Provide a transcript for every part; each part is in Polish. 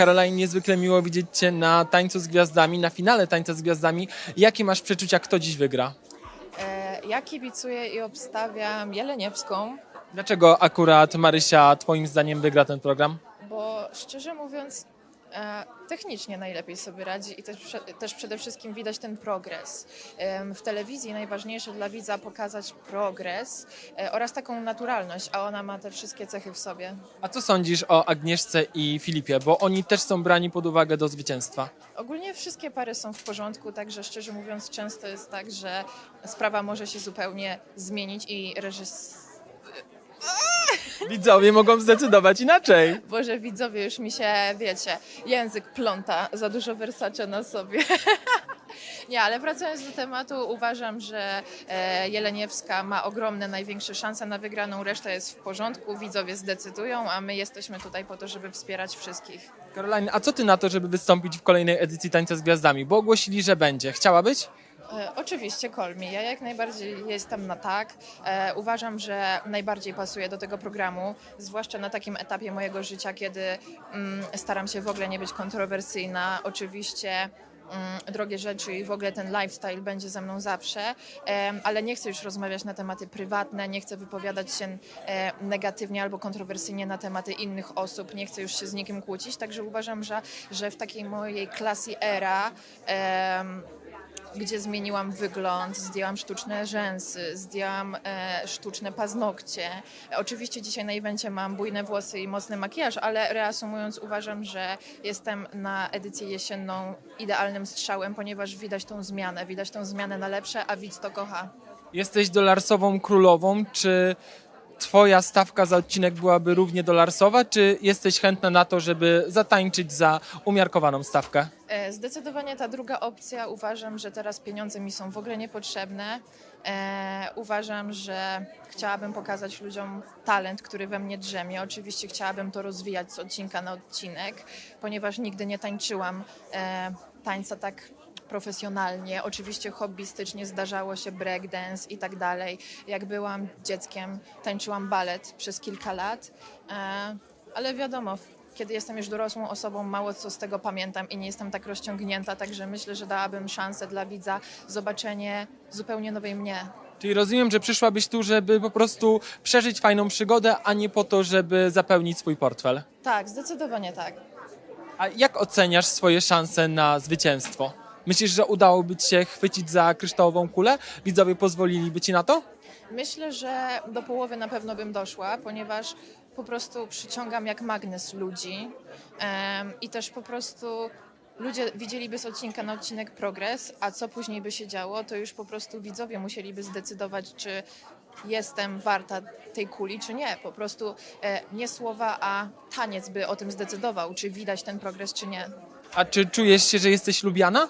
Caroline, niezwykle miło widzieć Cię na Tańcu z Gwiazdami, na finale Tańca z Gwiazdami. Jakie masz przeczucia, kto dziś wygra? E, Ja kibicuję i obstawiam Jeleniewską, Dlaczego akurat Marysia Twoim zdaniem wygra ten program? bo szczerze mówiąc, technicznie najlepiej sobie radzi i też, też przede wszystkim widać ten progres. W telewizji najważniejsze dla widza pokazać progres e, oraz taką naturalność, a ona ma te wszystkie cechy w sobie. A co sądzisz o Agnieszce i Filipie? Bo oni też są brani pod uwagę do zwycięstwa. Ogólnie wszystkie pary są w porządku, także szczerze mówiąc często jest tak, że sprawa może się zupełnie zmienić i reżys... Widzowie mogą zdecydować inaczej. Boże, widzowie, już mi się, wiecie, język pląta, za dużo Versace na sobie. Nie, ale wracając do tematu, uważam, że e, Jeleniewska ma ogromne, największe szanse na wygraną, reszta jest w porządku, widzowie zdecydują, a my jesteśmy tutaj po to, żeby wspierać wszystkich. Caroline, a co Ty na to, żeby wystąpić w kolejnej edycji Tańca z Gwiazdami? Bo ogłosili, że będzie. Chciałabyś? E, Oczywiście, Kolmi. Ja jak najbardziej jestem na tak. E, uważam, że najbardziej pasuje do tego programu, zwłaszcza na takim etapie mojego życia, kiedy mm, staram się w ogóle nie być kontrowersyjna. Oczywiście. mm, Drogie rzeczy i w ogóle ten lifestyle będzie ze mną zawsze, ale nie chcę już rozmawiać na tematy prywatne, nie chcę wypowiadać się negatywnie albo kontrowersyjnie na tematy innych osób, nie chcę już się z nikim kłócić, także uważam, że, że w takiej mojej klasy era gdzie zmieniłam wygląd, zdjęłam sztuczne rzęsy, zdjęłam e, sztuczne paznokcie. Oczywiście dzisiaj na evencie mam bujne włosy i mocny makijaż, ale reasumując uważam, że jestem na edycję jesienną idealnym strzałem, ponieważ widać tą zmianę, widać tą zmianę na lepsze, a widz to kocha. Jesteś dolarsową królową. Czy Twoja stawka za odcinek byłaby równie dolarsowa, czy jesteś chętna na to, żeby zatańczyć za umiarkowaną stawkę? E, Zdecydowanie ta druga opcja. Uważam, że teraz pieniądze mi są w ogóle niepotrzebne. E, uważam, że chciałabym pokazać ludziom talent, który we mnie drzemie. Oczywiście chciałabym to rozwijać z odcinka na odcinek, ponieważ nigdy nie tańczyłam e, tańca tak profesjonalnie. Oczywiście hobbystycznie zdarzało się breakdance i tak dalej. Jak byłam dzieckiem, tańczyłam balet przez kilka lat, e, ale wiadomo, kiedy jestem już dorosłą osobą, mało co z tego pamiętam i nie jestem tak rozciągnięta, także myślę, że dałabym szansę dla widza zobaczenie zupełnie nowej mnie. Czyli rozumiem, że przyszłabyś tu, żeby po prostu przeżyć fajną przygodę, a nie po to, żeby zapełnić swój portfel. Tak, zdecydowanie tak. A jak oceniasz swoje szanse na zwycięstwo? Myślisz, że udałoby ci się chwycić za kryształową kulę? Widzowie pozwoliliby ci na to? Myślę, że do połowy na pewno bym doszła, ponieważ po prostu przyciągam jak magnes ludzi em, i też po prostu ludzie widzieliby z odcinka na odcinek progres, a co później by się działo, to już po prostu widzowie musieliby zdecydować, czy jestem warta tej kuli, czy nie. Po prostu e, nie słowa, a taniec by o tym zdecydował, czy widać ten progres, czy nie. A czy czujesz się, że jesteś lubiana?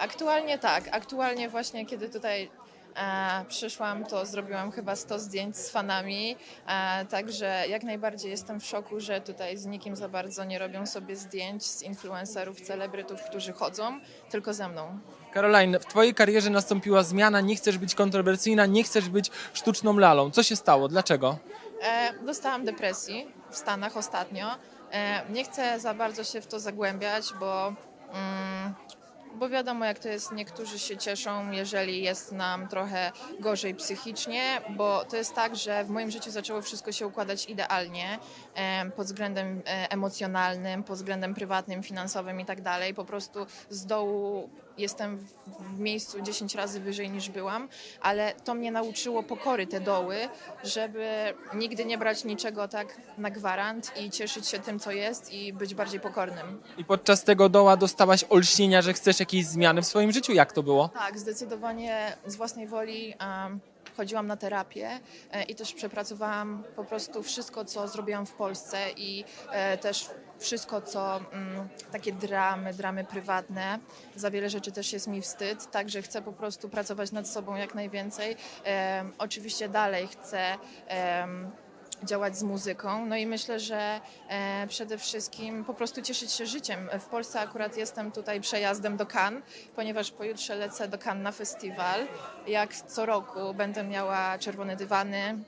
Aktualnie tak. Aktualnie właśnie kiedy tutaj e, przyszłam, to zrobiłam chyba 100 zdjęć z fanami, e, także jak najbardziej jestem w szoku, że tutaj z nikim za bardzo nie robią sobie zdjęć z influencerów, celebrytów, którzy chodzą, tylko ze mną. Caroline, w twojej karierze nastąpiła zmiana, nie chcesz być kontrowersyjna, nie chcesz być sztuczną lalą. Co się stało? Dlaczego? E, dostałam depresji w Stanach ostatnio. E, nie chcę za bardzo się w to zagłębiać, bo, mm, bo wiadomo, jak to jest. Niektórzy się cieszą, jeżeli jest nam trochę gorzej psychicznie, bo to jest tak, że w moim życiu zaczęło wszystko się układać idealnie pod względem e, emocjonalnym, pod względem prywatnym, finansowym i tak dalej. Po prostu z dołu jestem w, miejscu 10 razy wyżej niż byłam, ale to mnie nauczyło pokory te doły, żeby nigdy nie brać niczego tak na gwarant i cieszyć się tym, co jest i być bardziej pokornym. I podczas tego doła dostałaś olśnienia, że chcesz jakiejś zmiany w swoim życiu? Jak to było? Tak, zdecydowanie z własnej woli um, chodziłam na terapię e, i też przepracowałam po prostu wszystko, co zrobiłam w Polsce i e, też wszystko, co mm, takie dramy, dramy prywatne. Za wiele rzeczy też jest mi wstyd, także chcę po prostu pracować nad sobą jak najwięcej. Em, oczywiście dalej chcę działać z muzyką. No i myślę, że e, przede wszystkim po prostu cieszyć się życiem. W Polsce akurat jestem tutaj przejazdem do Cannes, ponieważ pojutrze lecę do Cannes na festiwal. Jak co roku będę miała czerwone dywany,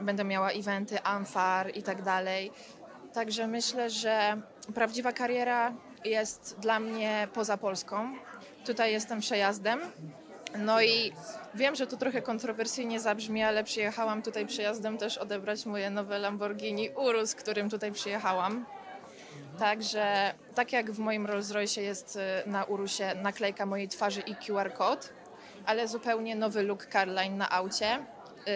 będę miała eventy, amfar i tak dalej. Także myślę, że prawdziwa kariera jest dla mnie poza Polską. Tutaj jestem przejazdem. No i wiem, że to trochę kontrowersyjnie zabrzmi, ale przyjechałam tutaj przejazdem też odebrać moje nowe Lamborghini Urus, którym tutaj przyjechałam. Także tak jak w moim Rolls Royce jest y, na Urusie naklejka mojej twarzy i QR kod, ale zupełnie nowy look Caroline na aucie.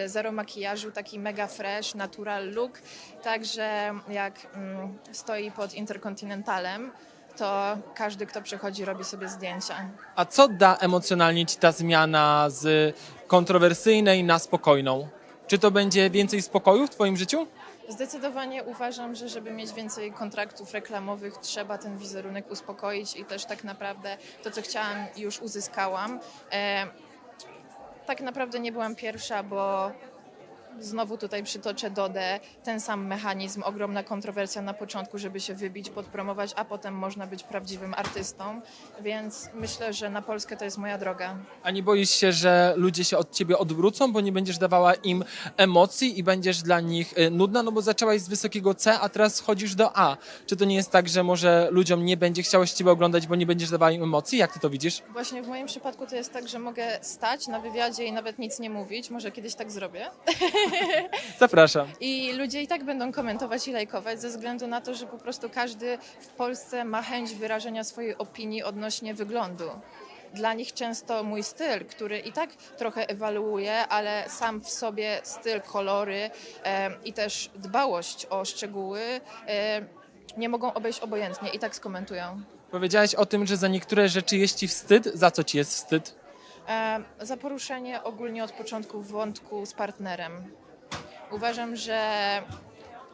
Y, Zero makijażu, taki mega fresh, natural look. Także jak mm, stoi pod Interkontynentalem, to każdy, kto przychodzi, robi sobie zdjęcia. A co da emocjonalnie ci ta zmiana z kontrowersyjnej na spokojną? Czy to będzie więcej spokoju w twoim życiu? Zdecydowanie uważam, że żeby mieć więcej kontraktów reklamowych, trzeba ten wizerunek uspokoić i też tak naprawdę to, co chciałam, już uzyskałam. E, tak naprawdę nie byłam pierwsza, bo znowu tutaj przytoczę Dodę, ten sam mechanizm, ogromna kontrowersja na początku, żeby się wybić, podpromować, a potem można być prawdziwym artystą, więc myślę, że na Polskę to jest moja droga. A nie boisz się, że ludzie się od ciebie odwrócą, bo nie będziesz dawała im emocji i będziesz dla nich y, nudna, no bo zaczęłaś z wysokiego C, a teraz schodzisz do A. Czy to nie jest tak, że może ludziom nie będzie chciało się ciebie oglądać, bo nie będziesz dawała im emocji? Jak ty to widzisz? Właśnie w moim przypadku to jest tak, że mogę stać na wywiadzie i nawet nic nie mówić, może kiedyś tak zrobię. Zapraszam. I ludzie i tak będą komentować i lajkować ze względu na to, że po prostu każdy w Polsce ma chęć wyrażenia swojej opinii odnośnie wyglądu. Dla nich często mój styl, który i tak trochę ewaluuje, ale sam w sobie styl, kolory e, i też dbałość o szczegóły e, nie mogą obejść obojętnie i tak skomentują. Powiedziałaś o tym, że za niektóre rzeczy jest ci wstyd. Za co ci jest wstyd? E, za poruszenie ogólnie od początku wątku z partnerem. Uważam, że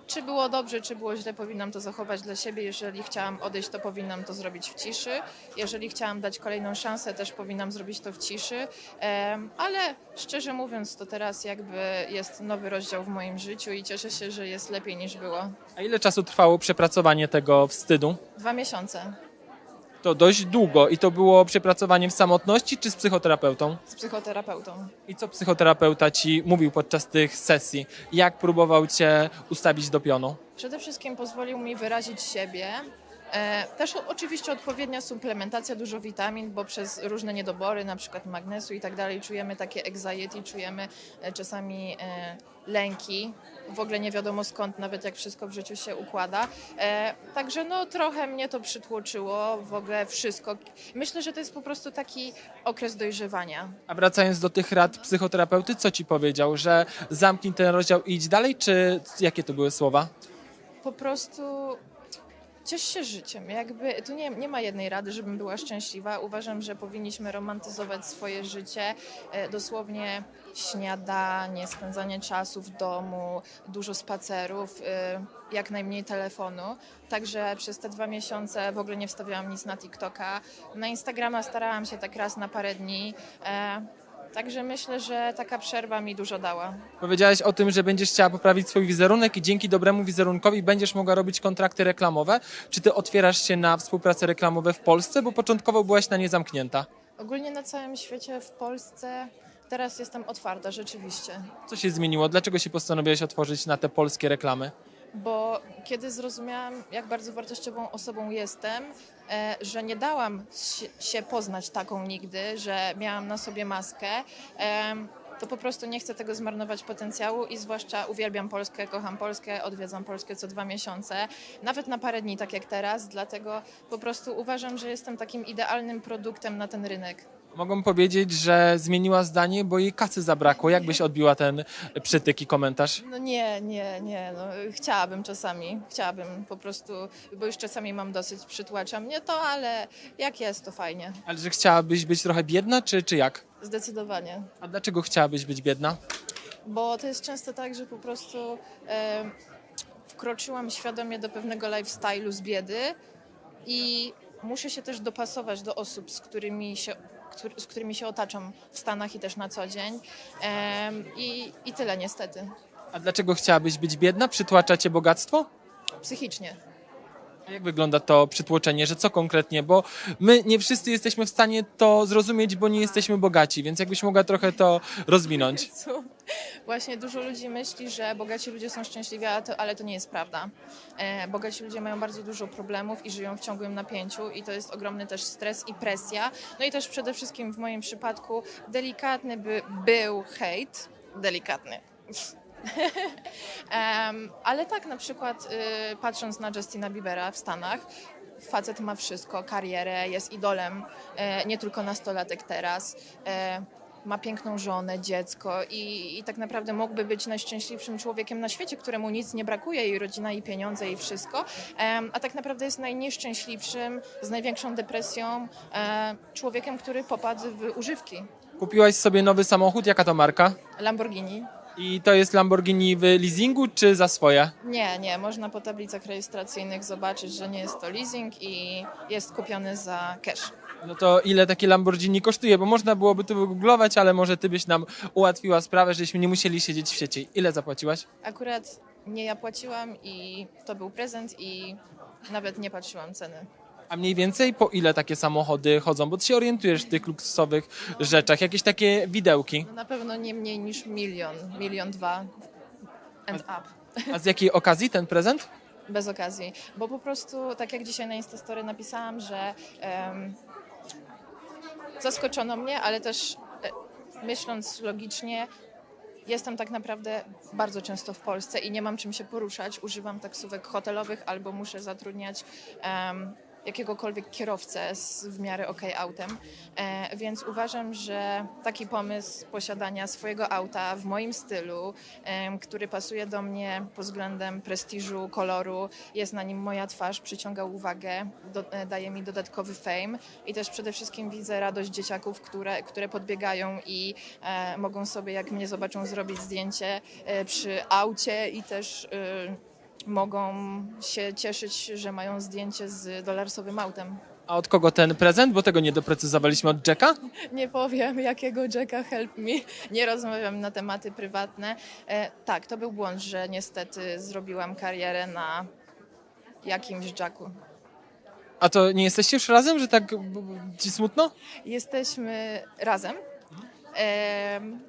czy było dobrze, czy było źle, powinnam to zachować dla siebie. Jeżeli chciałam odejść, to powinnam to zrobić w ciszy. Jeżeli chciałam dać kolejną szansę, też powinnam zrobić to w ciszy. Em, Ale szczerze mówiąc, to teraz jakby jest nowy rozdział w moim życiu i cieszę się, że jest lepiej niż było. A ile czasu trwało przepracowanie tego wstydu? Dwa miesiące To dość długo i to było przepracowanie w samotności czy z psychoterapeutą? z psychoterapeutą. I co psychoterapeuta ci mówił podczas tych sesji? Jak próbował cię ustawić do pionu? Przede wszystkim pozwolił mi wyrazić siebie. E, Też oczywiście odpowiednia suplementacja, dużo witamin, bo przez różne niedobory, na przykład magnesu i tak dalej, czujemy takie anxiety, czujemy e, czasami e, lęki. W ogóle nie wiadomo skąd, nawet jak wszystko w życiu się układa. E, Także no trochę mnie to przytłoczyło, w ogóle wszystko. Myślę, że to jest po prostu taki okres dojrzewania. A wracając do tych rad psychoterapeuty, co ci powiedział? Że zamknij ten rozdział i idź dalej, czy jakie to były słowa? po prostu ciesz się życiem. Jakby tu nie, nie ma jednej rady, żebym była szczęśliwa. Uważam, że powinniśmy romantyzować swoje życie. E, Dosłownie śniadanie, spędzanie czasu w domu, dużo spacerów, e, jak najmniej telefonu. Także przez te dwa miesiące w ogóle nie wstawiałam nic na TikToka. Na Instagrama starałam się tak raz na parę dni. Także myślę, że taka przerwa mi dużo dała. Powiedziałaś o tym, że będziesz chciała poprawić swój wizerunek i dzięki dobremu wizerunkowi będziesz mogła robić kontrakty reklamowe. Czy ty otwierasz się na współpracę reklamową w Polsce, bo początkowo byłaś na nie zamknięta? Ogólnie na całym świecie, w Polsce, teraz jestem otwarta rzeczywiście. Co się zmieniło? Dlaczego się postanowiłaś otworzyć na te polskie reklamy? Bo kiedy zrozumiałam, jak bardzo wartościową osobą jestem, e, że nie dałam się- poznać taką nigdy, że miałam na sobie maskę, to po prostu nie chcę tego zmarnować potencjału i zwłaszcza uwielbiam Polskę, kocham Polskę, odwiedzam Polskę co dwa miesiące, nawet na parę dni, tak jak teraz, dlatego po prostu uważam, że jestem takim idealnym produktem na ten rynek. Mogą powiedzieć, że zmieniła zdanie, bo jej kasy zabrakło. Jak byś odbiła ten przytyk i komentarz? No nie, nie, nie. No, chciałabym czasami, chciałabym po prostu, bo już czasami mam dosyć, przytłacza mnie to, ale jak jest, to fajnie. Ale że chciałabyś być trochę biedna, czy, czy jak? Zdecydowanie. A dlaczego chciałabyś być biedna? Bo to jest często tak, że po prostu e, wkroczyłam świadomie do pewnego lifestyle'u z biedy i muszę się też dopasować do osób, z którymi się, z którymi się otaczam w Stanach i też na co dzień. I, I tyle niestety. A dlaczego chciałabyś być biedna? Przytłacza cię bogactwo? Psychicznie. Jak wygląda to przytłoczenie, że co konkretnie? Bo my nie wszyscy jesteśmy w stanie to zrozumieć, bo nie jesteśmy bogaci, więc jakbyś mogła trochę to rozwinąć. Właśnie dużo ludzi myśli, że bogaci ludzie są szczęśliwi, ale to, ale to nie jest prawda. E, bogaci ludzie mają bardzo dużo problemów i żyją w ciągłym napięciu i to jest ogromny też stres i presja. No i też przede wszystkim w moim przypadku delikatny by był hejt, delikatny. Em, ale tak na przykład y, patrząc na Justina Biebera w Stanach, facet ma wszystko, karierę, jest idolem, e, nie tylko nastolatek teraz. E, ma piękną żonę, dziecko i, i tak naprawdę mógłby być najszczęśliwszym człowiekiem na świecie, któremu nic nie brakuje, i rodzina, i pieniądze, i wszystko. Em, a tak naprawdę jest najnieszczęśliwszym, z największą depresją e, człowiekiem, który popadł w używki. Kupiłaś sobie nowy samochód, jaka to marka? Lamborghini. I to jest Lamborghini w leasingu czy za swoje? Nie, nie, można po tablicach rejestracyjnych zobaczyć, że nie jest to leasing i jest kupiony za cash. No to ile takie Lamborghini kosztuje? Bo można byłoby to wygooglować, ale może ty byś nam ułatwiła sprawę, żebyśmy nie musieli siedzieć w sieci. Ile zapłaciłaś? Akurat nie ja płaciłam i to był prezent i nawet nie patrzyłam ceny. A mniej więcej po ile takie samochody chodzą? Bo ty się orientujesz w tych luksusowych rzeczach. Jakieś takie widełki. No na pewno nie mniej niż milion, milion dwa and up. A z jakiej okazji ten prezent? Bez okazji, bo po prostu, tak jak dzisiaj na Instastory napisałam, że em, zaskoczono mnie, ale też e, myśląc logicznie, jestem tak naprawdę bardzo często w Polsce i nie mam czym się poruszać. Używam taksówek hotelowych albo muszę zatrudniać em, jakiegokolwiek kierowcę z w miarę ok autem. E, więc uważam, że taki pomysł posiadania swojego auta w moim stylu, em, który pasuje do mnie pod względem prestiżu, koloru, jest na nim moja twarz, przyciąga uwagę, do, e, daje mi dodatkowy fame i też przede wszystkim widzę radość dzieciaków, które, które podbiegają i e, mogą sobie, jak mnie zobaczą, zrobić zdjęcie e, przy aucie i też e, mogą się cieszyć, że mają zdjęcie z dolarsowym autem. A od kogo ten prezent? Bo tego nie doprecyzowaliśmy od Jacka. Nie powiem, jakiego Jacka help me. Nie rozmawiam na tematy prywatne. E, tak, to był błąd, że niestety zrobiłam karierę na jakimś Jacku. A to nie jesteście już razem, że tak b- b- ci smutno? Jesteśmy razem. Em,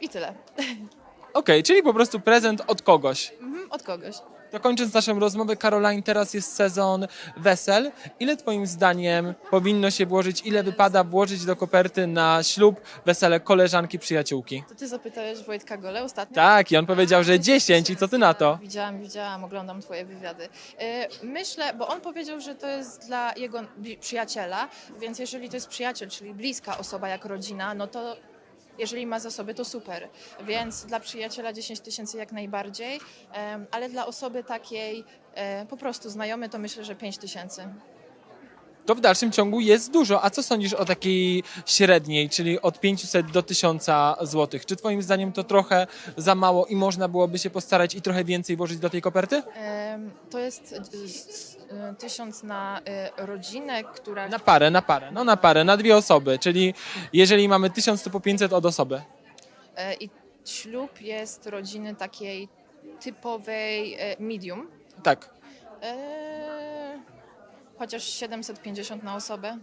I tyle. Okej, czyli po prostu prezent od kogoś. Mhm, od kogoś. To kończąc naszą rozmowę, Caroline, teraz jest sezon wesel. Ile twoim zdaniem powinno się włożyć, ile wypada włożyć do koperty na ślub, wesele koleżanki, przyjaciółki? To ty zapytałeś Wojtka Gole ostatnio? Tak, i on powiedział, że 10 i co ty na to? Widziałam, widziałam, oglądam twoje wywiady. E, Myślę, bo on powiedział, że to jest dla jego przyjaciela, więc jeżeli to jest przyjaciel, czyli bliska osoba jak rodzina, no to jeżeli ma zasoby, to super. Więc dla przyjaciela 10 tysięcy jak najbardziej, ale dla osoby takiej e, po prostu znajomy, to myślę, że 5 tysięcy. To w dalszym ciągu jest dużo. A co sądzisz o takiej średniej, czyli od 500 do 1000 złotych? Czy twoim zdaniem to trochę za mało i można byłoby się postarać i trochę więcej włożyć do tej koperty? To jest e, s- e, tysiąc na e, rodzinę, która... Na parę, na parę. No na parę, na dwie osoby. Czyli jeżeli mamy 1000, to po 500 od osoby. E, I ślub jest rodziny takiej typowej e, medium. Tak. E, chociaż 750 na osobę.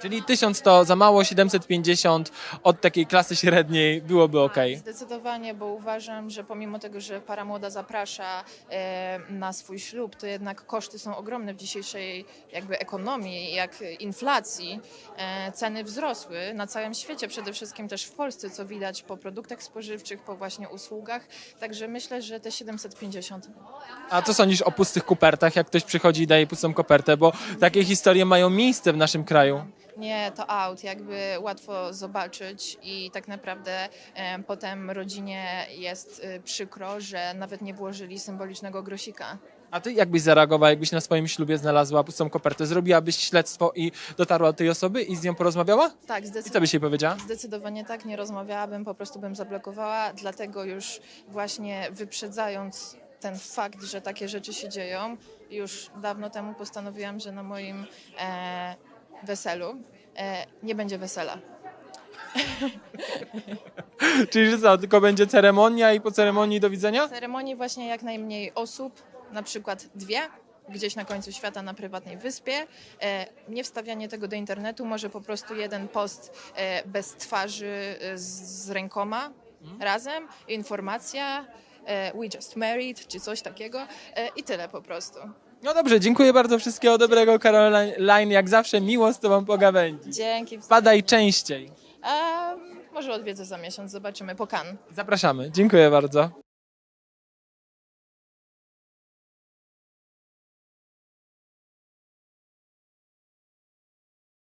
Czyli 1000 to za mało, 750 od takiej klasy średniej byłoby ok. Zdecydowanie, bo uważam, że pomimo tego, że para młoda zaprasza e, na swój ślub, to jednak koszty są ogromne w dzisiejszej jakby ekonomii, jak inflacji. E, ceny wzrosły na całym świecie, przede wszystkim też w Polsce, co widać po produktach spożywczych, po właśnie usługach. Także myślę, że te 750. A co sądzisz o pustych kopertach, jak ktoś przychodzi i daje pustą kopertę? Bo takie historie mają miejsce w naszym kraju. Nie, to out, jakby łatwo zobaczyć i tak naprawdę e, potem rodzinie jest e, przykro, że nawet nie włożyli symbolicznego grosika. A ty jak byś zareagowała, jakbyś na swoim ślubie znalazła pustą kopertę? Zrobiłabyś śledztwo i dotarła do tej osoby i z nią porozmawiała? Tak, I co zdecydowanie. byś jej powiedziała? Zdecydowanie tak, nie rozmawiałabym, po prostu bym zablokowała, dlatego już właśnie wyprzedzając ten fakt, że takie rzeczy się dzieją, już dawno temu postanowiłam, że na moim e, weselu e, nie będzie wesela. Czyli że co, tylko będzie ceremonia i po ceremonii do widzenia? Ceremonii właśnie jak najmniej osób, na przykład dwie, gdzieś na końcu świata na prywatnej wyspie. E, nie wstawianie tego do internetu, może po prostu jeden post e, bez twarzy e, z, z rękoma razem, informacja e, we just married, czy coś takiego e, i tyle po prostu. No dobrze, dziękuję bardzo, wszystkiego dobrego Caroline, jak zawsze miło z tobą pogawędzić. Dzięki. Wpadaj częściej. E, może odwiedzę za miesiąc, zobaczymy po kan. Zapraszamy, dziękuję bardzo.